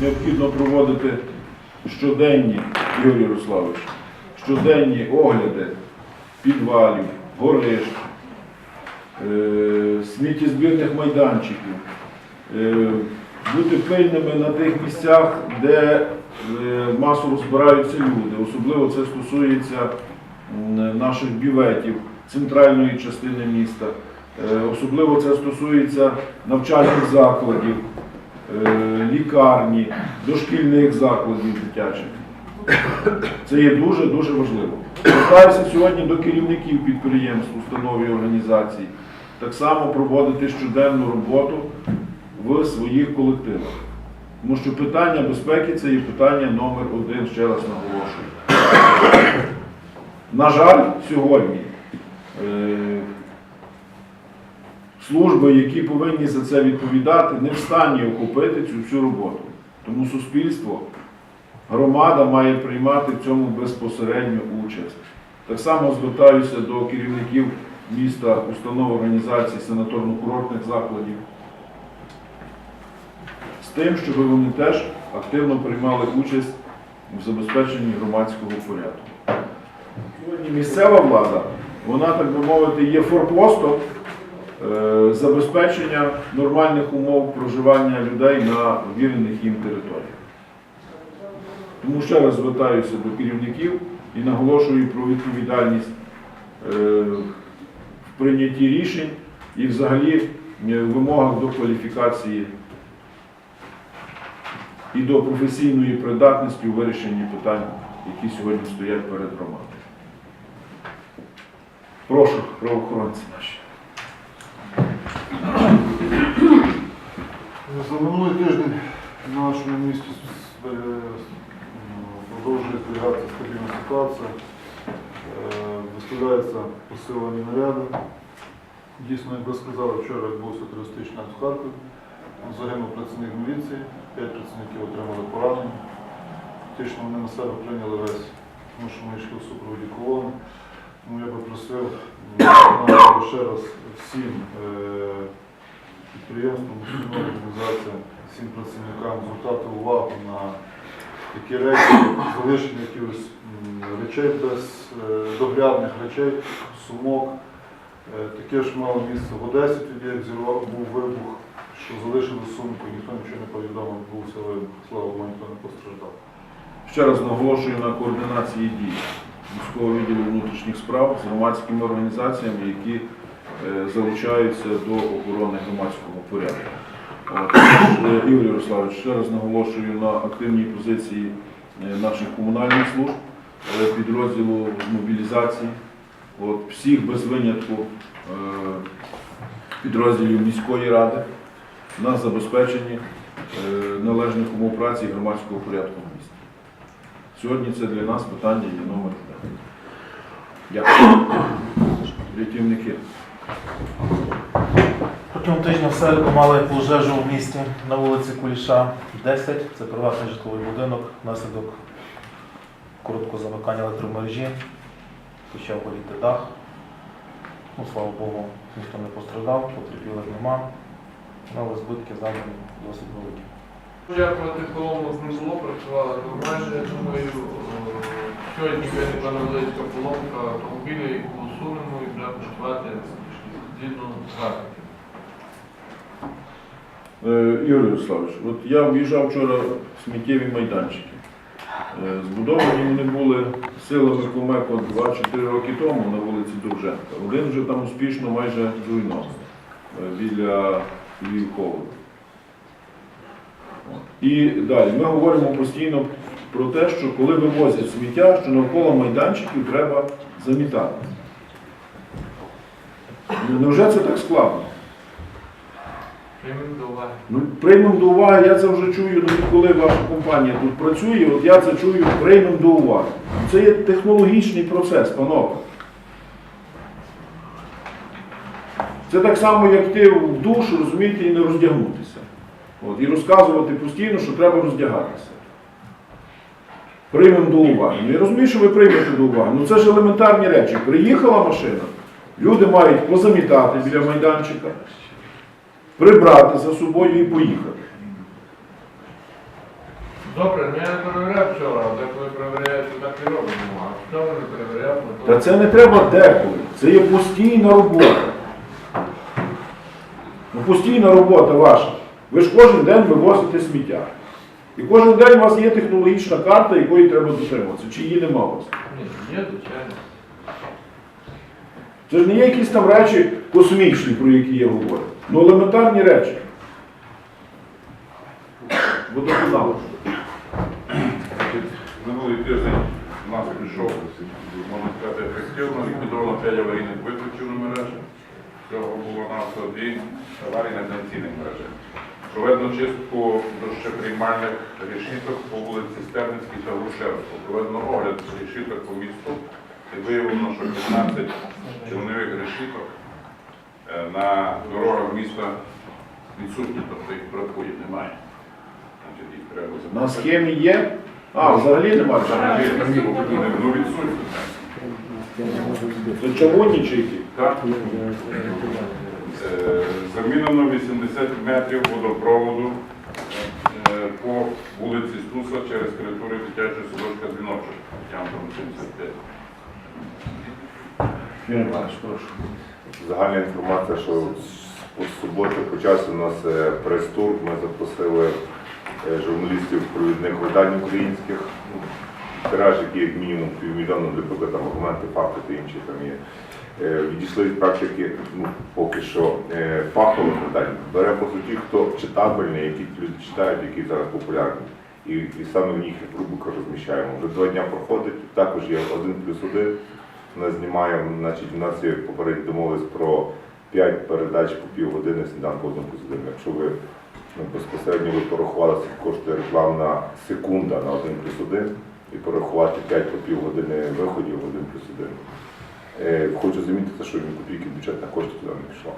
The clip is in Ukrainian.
необхідно проводити щоденні, Юрій Ярославович, щоденні огляди підвалів, горищ, е, сміттєзбірних майданчиків, е, бути пильними на тих місцях, де е, масово збираються люди. Особливо це стосується наших бюветів, центральної частини міста. Особливо це стосується навчальних закладів, лікарні, дошкільних закладів дитячих. Це є дуже-дуже важливо. Звертаюся сьогодні до керівників підприємств, установ і організацій, так само проводити щоденну роботу в своїх колективах. Тому що питання безпеки це є питання номер один, ще раз наголошую. На жаль, сьогодні е, служби, які повинні за це відповідати, не в стані охопити цю всю роботу. Тому суспільство, громада має приймати в цьому безпосередню участь. Так само звертаюся до керівників міста, установ організацій, санаторно-курортних закладів з тим, щоб вони теж активно приймали участь в забезпеченні громадського порядку. Сьогодні місцева влада, вона, так би мовити, є форпостом забезпечення нормальних умов проживання людей на вільних їм територіях. Тому ще раз звертаюся до керівників і наголошую про відповідальність е, в прийнятті рішень і взагалі е, в вимогах до кваліфікації і до професійної придатності у вирішенні питань, які сьогодні стоять перед громадою. Прошу, правоохоронці наші. За минулий тиждень в нашому місті е, продовжує зберігатися стабільна ситуація. Е, Виставляються посилені наряди. Дійсно, як ви сказали, вчора відбувся терористичний акт в Харкові. Загинув працівник міліції, п'ять працівників отримали поранення. Фактично вони на себе прийняли весь, тому що ми йшли в супроводі колони. Тому я би просив ще раз всім підприємствам, установам, всім працівникам звертати увагу на такі речі, залишення якихось речей без е, доглядних речей, сумок. Е, Таке ж мало місце в Одесі, тоді як зірвав був вибух, що залишили сумку, ніхто нічого не повідомив, відбувся вибух. Слава Богу, ніхто не постраждав. Ще раз наголошую на координації дій міського відділу внутрішніх справ з громадськими організаціями, які залучаються до охорони громадського порядку. Е, Ігор Ярославович, ще раз наголошую на активній позиції е, наших комунальних служб, е, підрозділу мобілізації, от, всіх без винятку е, підрозділів міської ради на забезпеченні е, належних умов праці громадського порядку в місті. Сьогодні це для нас питання є номер один. Дякую. Рятівники. Протягом тижня в середу мали пожежу в місті на вулиці Куліша 10. Це приватний житловий будинок. Внаслідок короткого замикання електромережі почав горіти дах. Ну, слава Богу, ніхто не пострадав, потерпілих нема. Але збитки завдані досить великі. Дякувати колому не було, працювали нормально, я думаю, е, сьогодні виникла невеличка поломка автомобіля, яку усунемо і будемо працювати згідно графіки. Е, Ігор Ярославович, от я в'їжджав вчора в сміттєві майданчики. Е, Збудовані вони були силами Комеко 2-4 роки тому на вулиці Довженка. Один вже там успішно майже зруйнований е, біля Львів холоду. І далі ми говоримо постійно про те, що коли вивозять сміття, що навколо майданчиків треба замітати. Ну, Невже це так складно? Приймемо до уваги. Ну, приймемо до уваги, я це вже чую, ну, коли ваша компанія тут працює, от я це чую, приймемо до уваги. Це є технологічний процес, панове. Це так само, як ти в душ, розумієте, і не роздягнутися. От, і розказувати постійно, що треба роздягатися. Приймемо до уваги. Ну, я розумію, що ви приймете до уваги. Ну це ж елементарні речі. Приїхала машина, люди мають позамітати біля майданчика, прибрати за собою і поїхати. Добре, ну я не перевіряв вчора, а деколи перевіряється, так і робимо. А вчора не перевіряв, ну. Та це не треба деколи. Це є постійна робота. Ну, постійна робота ваша. Ви ж кожен день вивозите сміття. І кожен день у вас є технологічна карта, якої треба дотримуватися. Чи її нема у вас? Ні, є, звичайно. Це ж не є якісь там речі космічні, про які я говорю. Ну елементарні речі. Водоканал. Минулий тиждень у нас прийшов, можна сказати, ефективно, ліквідовано 5 аварійних виключів на мережі. Всього було на дві аварії на дистанційних мережах. Проведено чистку дощоприймальних решіток по вулиці Стерницькій та Грушевського. Проведено огляд решіток по місту виявлено, що 15 човневих решіток е, на дорогах міста відсутні, тобто їх бракує, немає. Значить, їх треба На схемі є. А, взагалі немає. Ну, відсутні. Це чавунні чи які? Так. Е, Замінено 80 метрів водопроводу е, по вулиці Стуса через територію дитячого садочка Дзвіночок. Ямком 75. Загальна інформація, що з суботи почався у нас е, прес-тур. Ми запросили е, журналістів провідних видань українських. Ну, Тираж, який як мінімум півмільйона, наприклад, там аргументи, факти та інші там є. Е, Відійшли від практики ну, поки що фахових видань. Беремо суті, хто читабельний, які люди читають, які зараз популярні. І, і саме в них рубрика розміщаємо. Вже два дня проходить, також є один плюс один. Ми знімаємо, значить, у нас є попередні домовились про 5 передач по півгодини сніданку один плюс один. Якщо ви ну, безпосередньо ви порахували, коштує рекламна секунда на один плюс один і порахувати 5 по півгодини виходів в один плюс один. Е, Хочу замітити, що ні копійки бюджетних коштів туди не пішло.